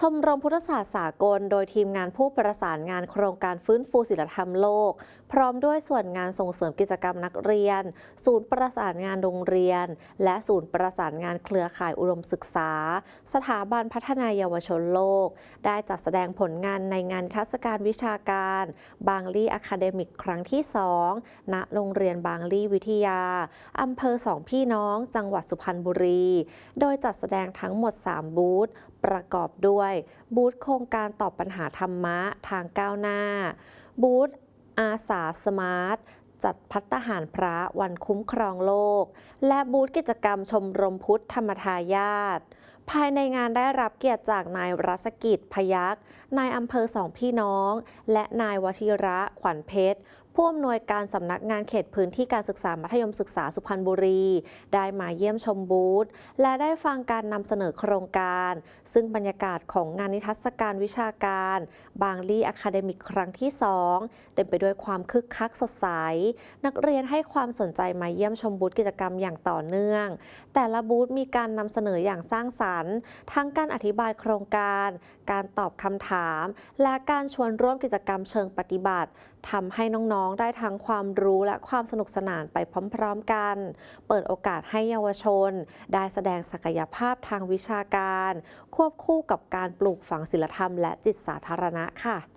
ชมรมพุทธศาสตร์สากล โดยทีมงานผู้ประสานงานโครงการฟื้นฟูศิลธรรมโลก พร้อมด้วยส่วนงานส่งเสริมกิจกรรมนักเรียน ศูนย์ประสานงานโรงเรียน และศูนย์ประสานงานเครือข่ายอุดมศึกษา สถาบันพัฒนายาวชนโลก ได้จัดแสดงผลงานในงานทรรศการวิชาการ บางลี่อะคาเดมิกครั้งที่ 2 ณโรงเรียนบางลี่วิทยาอำเภอสองพี่น้อง จังหวัดสุพรรณบุรี โดยจัดแสดงทั้งหมด 3 บูธประกอบด้วยบูธโครงการตอบปัญหาธรรมะทางก้าวหน้า บูธอาสาสมาร์ทจัดพัฒหารพระวันคุ้มครองโลก และบูธกิจกรรมชมรมพุทธธรรมทายาท ภายในงานได้รับเกียรติจากนายรัชกิจพยักษ์นายอำเภอสองพี่น้อง และนายวชิระขวัญเพชรผู้อำนวยการสำนักงานเขตพื้นที่การศึกษามัธยมศึกษาสุพรรณบุรี ได้มาเยี่ยมชมบูธและได้ฟังการนำเสนอโครงการ ซึ่งบรรยากาศของงานนิทรรศการวิชาการ บางลี่อะคาเดมิกครั้งที่ 2 เต็มไปด้วยความคึกคักสดใส นักเรียนให้ความสนใจมาเยี่ยมชมบูธกิจกรรมอย่างต่อเนื่อง แต่ละบูธมีการนำเสนออย่างสร้างสรรค์ ทั้งการอธิบายโครงการ การตอบคำถาม และการชวนร่วมกิจกรรมเชิงปฏิบัติทำให้น้องๆ ได้ทั้งความรู้และความสนุกสนานไปพร้อมๆกัน เปิดโอกาสให้เยาวชน ได้แสดงศักยภาพทางวิชาการ ควบคู่กับการปลูกฝังศิลธรรมและจิตสาธารณะค่ะ